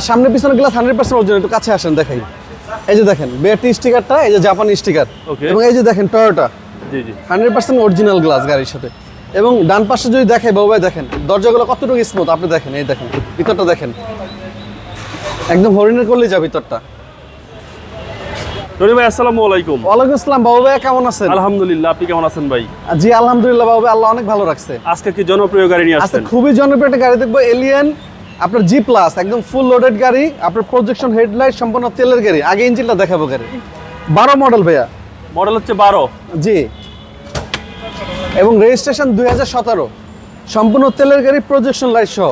সামনে পিছনে glass hundred percent original একটু কাছে আসেন দেখাই। এই যে দেখেন বেটি স্টিকারটা এই যে জাপানি স্টিকার এবং এই যে দেখেন Toyota hundred percent original glass গাড়ির সাথে। এবং ডান পাশে যদি দেখাই বাবু দেখেন দরজাগুলো কতটুকু স্মুথ আপনি দেখেন এই দেখেন ভিতরটা দেখেন। একদম হরিণের করলেই যা ভিতরটা। রনি ভাই আসসালামু আলাইকুম। ওয়ালাইকুম আসসালাম বাবু ভাই কেমন আছেন? আলহামদুলিল্লাহ আপনি কেমন আছেন ভাই? জি আলহামদুলিল্লাহ বাবু আল্লাহ অনেক ভালো রাখছে। আজকে কি জনপ্রিয় গাড়ি নিয়ে আসছেন? খুবই জনপ্রিয় একটা গাড়ি দেখব এলিয়ান আপনার জি প্লাস একদম ফুল লোডেড গাড়ি আপনার প্রজেকশন হেডলাইট সম্পূর্ণ তেলের গাড়ি। আগে ইঞ্জিনটা দেখাবো গাড়ি। বারো মডেল ভাইয়া। মডেল হচ্ছে বারো। জি। এবং রেজিস্ট্রেশন দুই হাজার সতেরো। সম্পূর্ণ তেলের গাড়ি প্রজেকশন লাইট সহ।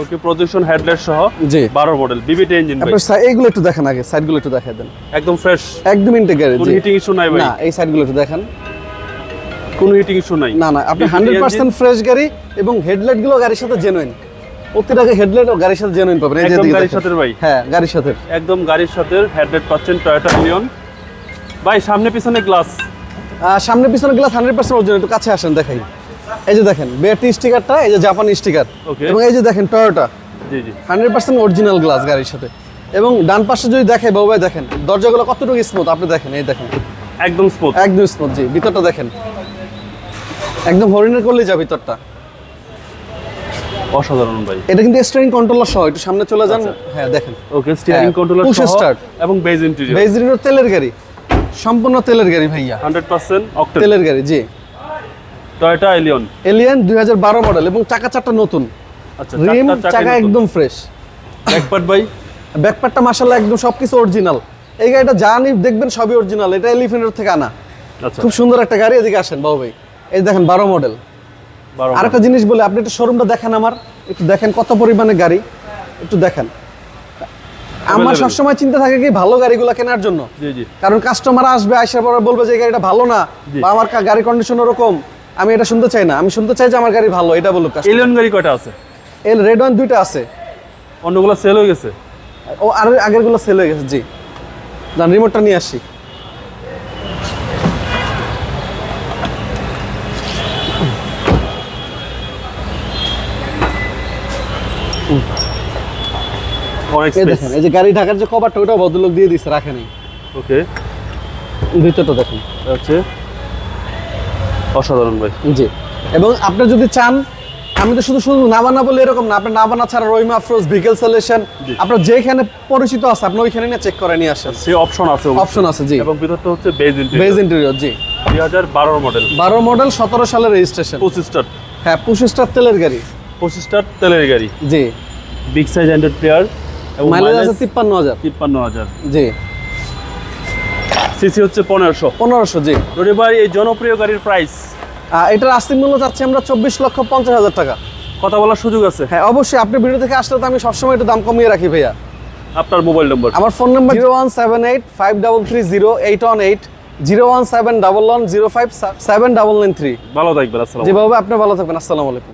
ওকে প্রজেকশন হেডলাইট সহ জি। বারো মডেল বিবিটি ইঞ্জিন ভাই। আপনার এইগুলো একটু দেখেন আগে সাইডগুলো একটু দেখাই দেন। একদম ফ্রেশ একদম ইনটেক গাড়ি কোনো। হিটিং ইস্যু নাই ভাই। না এই সাইডগুলো একটু দেখেন। কোনো হিটিং ইস্যু নাই। না না আপনি BBT hundred engine, percent fresh গাড়ি এবং হেডলাইটগুলো গাড়ির সাথে জেনুইন হেডলাইট গাড়ির সাথে জেনুইন পাবেন এই যে গাড়ির সাথে ভাই। হ্যাঁ গাড়ির সাথে। একদম গাড়ির সাথে হেডলাইট পাচ্ছেন টয়োটা লিওন ভাই সামনে পিছনে গ্লাস সামনে পিছনে গ্লাস হান্ড্রেড পার্সেন্ট অরিজিনাল একটু কাছে আসেন দেখাই। এই যে দেখেন বেটি স্টিকারটা এই যে জাপানি স্টিকার. এবং এই যে দেখেন টয়োটা জি জি। হান্ড্রেড পার্সেন্ট অরিজিনাল গ্লাস গাড়ির সাথে। এবং ডান পাশে যদি দেখাই বাবু ভাই দেখেন দরজাগুলো কতটুকু স্মুথ আপনি দেখেন এই দেখেন। একদম স্মুথ একদম স্মুথ জি ভিতরটা দেখেন। একদম হরিণের করলেই যা ভিতরটা। অসাধারণ ভাই। এটা কিন্তু স্টিয়ারিং কন্ট্রোলার সহ একটু সামনে চলে যান। হ্যাঁ দেখেন। Okay steering controller start। এবং বেজ ইন্টেরিয়র বেজরিনোর তেলের গাড়ি। সম্পূর্ণ তেলের গাড়ি ভাইয়া। হান্ড্রেড পার্সেন্ট অক্টেন তেলের গাড়ি জি। টয়োটা এলিয়ন এলিয়ান দুই মডেল এবং চাকা নতুন। আচ্ছা রিম চাকা একদম ফ্রেশ ব্যাকপার্ট ভাই? ব্যাকপারটা মাসাল্লাহ একদম সবকিছু অরিজিনাল এই গাড়িটা যা দেখবেন সবই অরিজিনাল এটা এলিফেন্টের থেকে আনা। আচ্ছা। খুব সুন্দর একটা গাড়ি এদিকে আসেন বাবু ভাই। এই দেখেন বারো মডেল বারো আর একটা জিনিস বলে আপনি একটু শোরুমটা দেখেন আমার একটু দেখেন কত পরিমাণে গাড়ি একটু দেখেন। আমার সবসময় চিন্তা থাকে কি ভালো গাড়িগুলো কেনার জন্য। কারণ কাস্টমার আসবে আসার পরে বলবে যে গাড়িটা ভালো না। বা আমার কা- গাড়ি কন্ডিশন ওরকম। আমি এটা শুনতে চাই না। আমি শুনতে চাই যে আমার গাড়ি ভালো এটা বলুক এলিয়ন গাড়ি কয়টা আছে? এল রেড ওয়ান দুইটা আছে। অন্যগুলো সেল হয়ে গেছে? ও আর আগেরগুলো সেল হয়ে গেছে জি। রিমোটটা নিয়ে আসি। অনেক দেখেন এই যে গাড়ি ঢাকার যে কভারটা ওটা ভদ্রলোক দিয়ে দিচ্ছে রাখে নেই। ওকে। ভিতরটা দেখুন। হচ্ছে অসাধারণ ভাই। জি। এবং আপনি যদি চান আমি তো শুধু শুধু বলে এরকম না আপনি ছাড়া রহিমা আফরোজ সলিউশন আপনার যেখানে পরিচিত আছে আপনি ওইখানে নিয়ে চেক করে নিয়ে আসেন। সে অপশন আছে অপশন আছে জি। এবং ভিতরটা হচ্ছে বেজ ইন্টেরিয়র জি। মডেল বারো মডেল সতেরো সালের রেজিস্ট্রেশন পঁচিশ স্টার হ্যাঁ পঁচিশ স্টার তেলের গাড়ি। পঁচিশ স্টার তেলের গাড়ি। জি। Big size handed player mileage আছে তিপ্পান্ন হাজার। তিপ্পান্ন হাজার। জি। সিসি হচ্ছে পনেরোশো। পনেরোশো জি। রনি ভাই এই জনপ্রিয় গাড়ির প্রাইস এটার আস্তিক মূল্য চাচ্ছি আমরা চব্বিশ লক্ষ পঞ্চাশ হাজার টাকা। কথা বলার সুযোগ আছে? হ্যাঁ অবশ্যই। আপনি ভিডিও থেকে আসলে তো আমি সবসময় একটু দাম কমিয়ে রাখি ভাইয়া। আপনার মোবাইল নম্বর আমার phone number zero one seven eight five double three zero eight one eight zero one seven double one zero five seven double nine three ভালো থাকবেন আসসালাম যেভাবে আপনি ভালো থাকবেন আসসালামু আলাইকুম।